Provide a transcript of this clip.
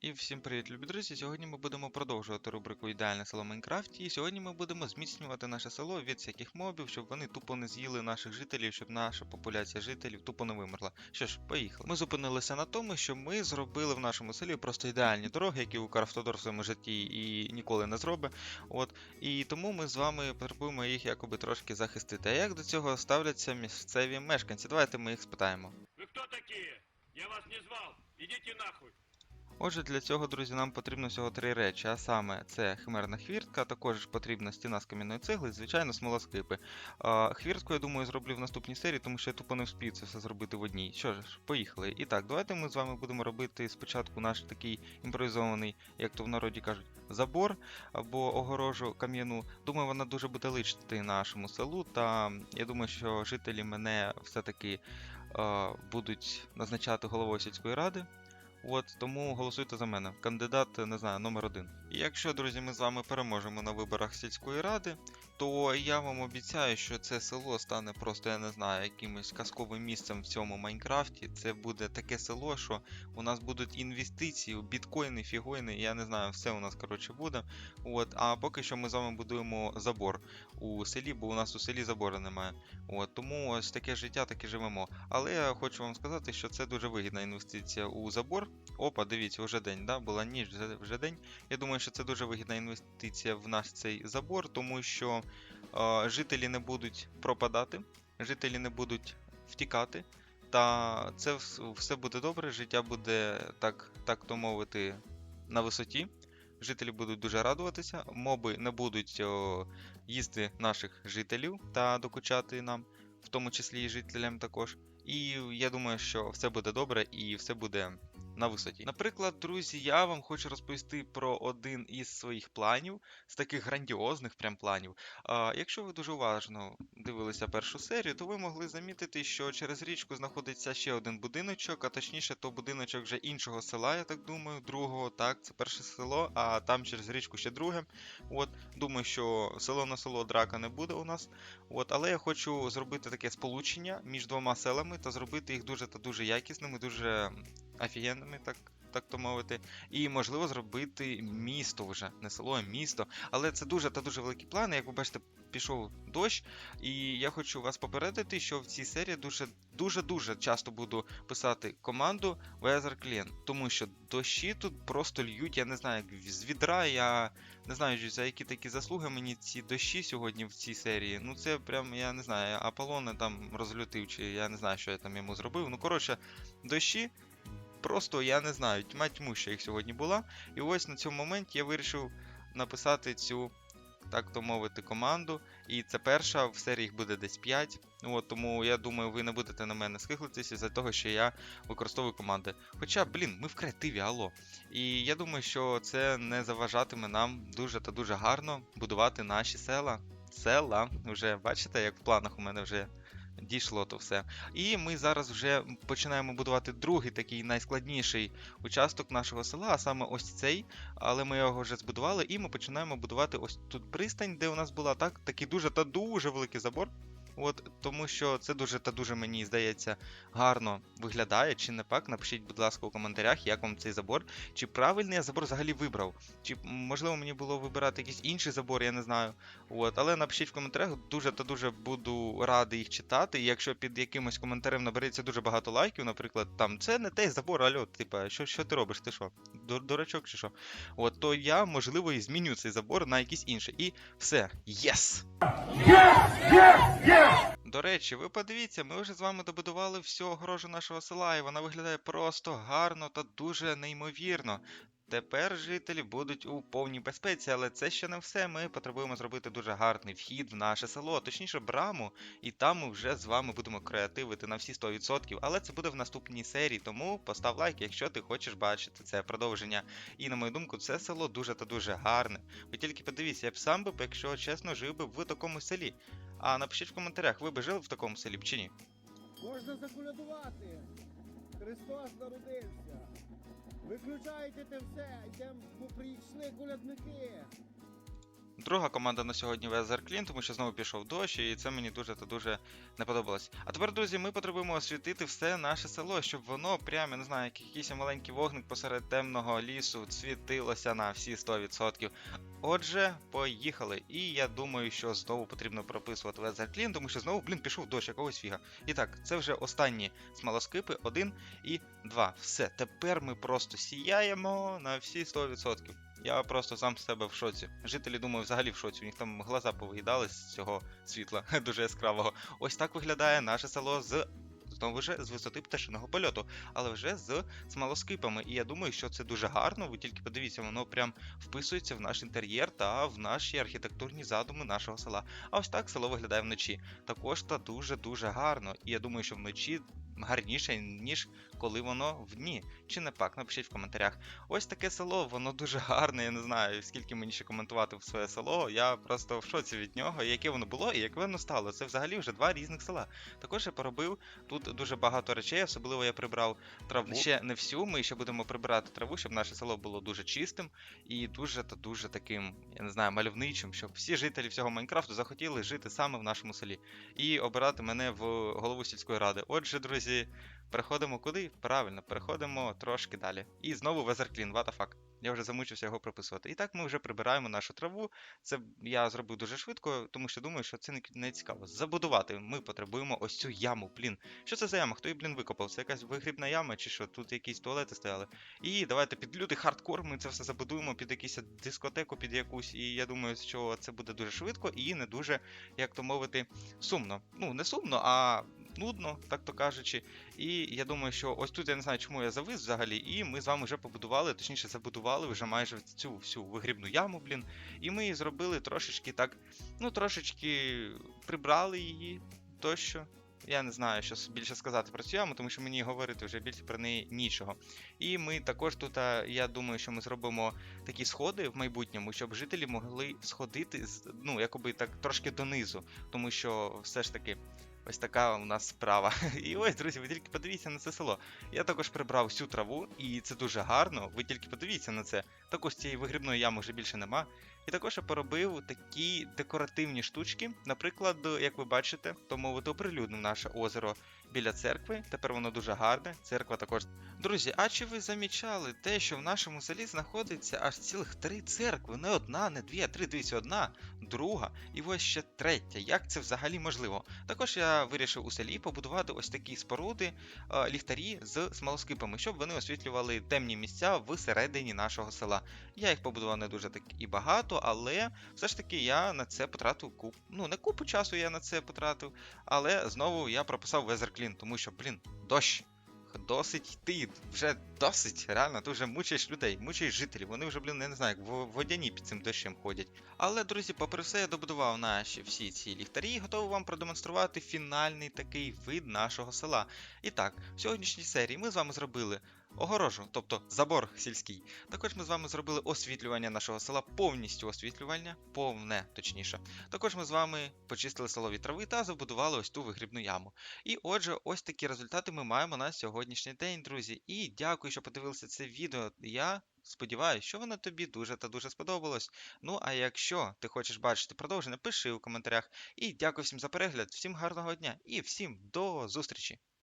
І всім привіт, любі друзі! Сьогодні ми будемо продовжувати рубрику Ідеальне село в Майнкрафті. І сьогодні ми будемо зміцнювати наше село від всяких мобів, щоб вони тупо не з'їли наших жителів, щоб наша популяція жителів тупо не вимерла. Що ж, поїхали. Ми зупинилися на тому, що ми зробили в нашому селі просто ідеальні дороги, які Укравтодор в своєму житті і ніколи не зробить. От і тому ми з вами потребуємо їх якоби трошки захистити. А як до цього ставляться місцеві мешканці? Давайте ми їх спитаємо. Вы кто такие? Я вас не звал. Идите нахуй. Отже, для цього, друзі, нам потрібно всього три речі, а саме це химерна хвіртка, також потрібна стіна з кам'яної цегли, і, звичайно, смолоскипи. Хвіртку, я думаю, зроблю в наступній серії, тому що я тупо не вспію це все зробити в одній. Що ж, поїхали. І так, давайте ми з вами будемо робити спочатку наш такий імпровізований, як то в народі кажуть, забор або огорожу кам'яну. Думаю, вона дуже буде личити нашому селу, та я думаю, що жителі мене все-таки будуть назначати головою сільської ради. От тому голосуйте за мене. Кандидат, не знаю, номер один. І якщо, друзі, ми з вами переможемо на виборах сільської ради, то я вам обіцяю, що це село стане просто, я не знаю, якимось казковим місцем в цьому Майнкрафті. Це буде таке село, що у нас будуть інвестиції, біткоїни, фігоїни, я не знаю, все у нас коротше буде. От, а поки що ми з вами будуємо забор у селі, бо у нас у селі забору немає. От, тому ось таке життя, таке живемо. Але я хочу вам сказати, що це дуже вигідна інвестиція у забор. Опа, дивіться, вже день, да? була ніч, вже, день. Я думаю, що це дуже вигідна інвестиція в наш цей забор, тому що е, жителі не будуть пропадати, жителі не будуть втікати. Та це все буде добре, життя буде, так, так то мовити, на висоті. Жителі будуть дуже радуватися, моби не будуть о, їсти наших жителів та докучати нам, в тому числі і жителям також. І я думаю, що все буде добре і все буде на висоті. Наприклад, друзі, я вам хочу розповісти про один із своїх планів, з таких грандіозних прям планів. А, якщо ви дуже уважно дивилися першу серію, то ви могли замітити, що через річку знаходиться ще один будиночок, а точніше, то будиночок вже іншого села, я так думаю, другого, так, це перше село, а там через річку ще друге. От, думаю, що село на село драка не буде у нас. От, але я хочу зробити таке сполучення між двома селами та зробити їх дуже та дуже якісними, дуже офігенними, так. Так то мовити, і можливо зробити місто вже, не село, а місто. Але це дуже та дуже великі плани. Як ви бачите, пішов дощ, і я хочу вас попередити, що в цій серії дуже дуже дуже часто буду писати команду Weather Clean, тому що дощі тут просто льють, я не знаю, як з відра. Я не знаю, за які такі заслуги мені ці дощі сьогодні в цій серії. Ну це прям я не знаю, Аполлона там розлютив, чи я не знаю, що я там йому зробив. Ну коротше, дощі. Просто я не знаю, тьма тьму, що їх сьогодні була. І ось на цьому моменті я вирішив написати цю, так то мовити, команду. І це перша, в серії їх буде десь 5. От, тому я думаю, ви не будете на мене схихлитися із-за того, що я використовую команди. Хоча, блін, ми в креативі, алло. І я думаю, що це не заважатиме нам дуже та дуже гарно будувати наші села. Села, вже бачите, як в планах у мене вже дійшло то все. І ми зараз вже починаємо будувати другий такий найскладніший участок нашого села, а саме ось цей. Але ми його вже збудували, і ми починаємо будувати ось тут пристань, де у нас була так, такий дуже та дуже великий забор. От тому що це дуже та дуже мені здається гарно виглядає, чи не так. Напишіть, будь ласка, у коментарях, як вам цей забор. Чи правильний я забор взагалі вибрав? Чи можливо мені було вибирати якийсь інший забор, я не знаю. От, але напишіть в коментарях, дуже та дуже буду радий їх читати. І якщо під якимось коментарем набереться дуже багато лайків, наприклад, там це не той забор, альо, типа, що, що ти робиш? Ти що? Дур- Дурачок чи що? От, то я, можливо, і зміню цей забор на якийсь інший. І все. Єс! До речі, ви подивіться, ми вже з вами добудували всю огорожу нашого села, і вона виглядає просто гарно та дуже неймовірно. Тепер жителі будуть у повній безпеці, але це ще не все. Ми потребуємо зробити дуже гарний вхід в наше село, точніше браму, і там ми вже з вами будемо креативити на всі 100%. Але це буде в наступній серії, тому постав лайк, якщо ти хочеш бачити це продовження. І на мою думку, це село дуже та дуже гарне. Ви тільки подивіться, я б сам би, якщо чесно, жив би в такому селі. А напишіть в коментарях, ви би жили в такому селі б чи ні? Можна заколядувати. Христос народився. Виключайте те все, йдемо, прийшли колядники. Друга команда на сьогодні Везер Клін, тому що знову пішов дощ, і це мені дуже та дуже не подобалось. А тепер, друзі, ми потребуємо освітити все наше село, щоб воно прямо, я не знаю, як якийсь маленький вогник посеред темного лісу світилося на всі 100%. Отже, поїхали. І я думаю, що знову потрібно прописувати Везер Клін, тому що знову, блін, пішов дощ якогось фіга. І так, це вже останні смолоскипи, один і два. Все, тепер ми просто сіяємо на всі 100%. Я просто сам з себе в шоці. Жителі, думаю, взагалі в шоці. У них там глаза повиїдали з цього світла дуже яскравого. Ось так виглядає наше село з. Знову ж з висоти пташиного польоту, але вже з смолоскипами. І я думаю, що це дуже гарно. Ви тільки подивіться, воно прям вписується в наш інтер'єр та в наші архітектурні задуми нашого села. А ось так село виглядає вночі. Також та дуже дуже гарно. І я думаю, що вночі гарніше, ніж коли воно в дні. Чи не пак? Напишіть в коментарях. Ось таке село, воно дуже гарне. Я не знаю, скільки мені ще коментувати в своє село. Я просто в шоці від нього, яке воно було і яке воно стало. Це взагалі вже два різних села. Також я поробив тут дуже багато речей, особливо я прибрав траву. Ще не всю. Ми ще будемо прибирати траву, щоб наше село було дуже чистим і дуже та дуже таким, я не знаю, мальовничим, щоб всі жителі всього Майнкрафту захотіли жити саме в нашому селі і обирати мене в голову сільської ради. Отже, друзі, переходимо куди? Правильно, переходимо трошки далі. І знову Везерклін, what the fuck. Я вже замучився його прописувати. І так ми вже прибираємо нашу траву. Це я зробив дуже швидко, тому що думаю, що це не цікаво. Забудувати ми потребуємо ось цю яму, блін. Що це за яма? Хто її, блін, викопав? Це якась вигрібна яма, чи що? Тут якісь туалети стояли. І давайте під лютий хардкор ми це все забудуємо під якусь дискотеку, під якусь. І я думаю, що це буде дуже швидко і не дуже, як то мовити, сумно. Ну, не сумно, а нудно, так то кажучи. І я думаю, що ось тут я не знаю, чому я завис взагалі, і ми з вами вже побудували, точніше забудували вже майже цю всю вигрібну яму, блін. І ми її зробили трошечки так, ну трошечки прибрали її тощо. Я не знаю, що більше сказати про цю яму, тому що мені говорити вже більше про неї нічого. І ми також тут, я думаю, що ми зробимо такі сходи в майбутньому, щоб жителі могли сходити ну, якоби так трошки донизу, тому що все ж таки. Ось така у нас справа. І ось, друзі, ви тільки подивіться на це село. Я також прибрав всю траву, і це дуже гарно. Ви тільки подивіться на це. Також цієї вигрібної ями вже більше нема. І також я поробив такі декоративні штучки. Наприклад, як ви бачите, то мовити оприлюднив наше озеро біля церкви. Тепер воно дуже гарне. Церква також. Друзі, а чи ви замічали те, що в нашому селі знаходиться аж цілих три церкви? Не одна, не дві, а три. Дивіться, одна, друга і ось ще третя. Як це взагалі можливо? Також я вирішив у селі побудувати ось такі споруди, е, ліхтарі з смолоскипами, щоб вони освітлювали темні місця всередині нашого села. Я їх побудував не дуже так і багато, але все ж таки я на це потратив куп. Ну, не купу часу я на це потратив, але знову я прописав Везерклін, тому що, блін, дощ. Досить йти, вже досить, реально, ти вже мучаєш людей, мучаєш жителів. Вони вже, блін, я не знаю, як в- водяні під цим дощем ходять. Але, друзі, попри все, я добудував наші всі ці ліхтарі і готовий вам продемонструвати фінальний такий вид нашого села. І так, в сьогоднішній серії ми з вами зробили огорожу, тобто забор сільський. Також ми з вами зробили освітлювання нашого села, повністю освітлювання, повне точніше. Також ми з вами почистили село від трави та забудували ось ту вигрібну яму. І отже, ось такі результати ми маємо на сьогоднішній день, друзі. І дякую, що подивилися це відео. Я сподіваюся, що воно тобі дуже та дуже сподобалось. Ну а якщо ти хочеш бачити продовження, пиши у коментарях. І дякую всім за перегляд, всім гарного дня і всім до зустрічі!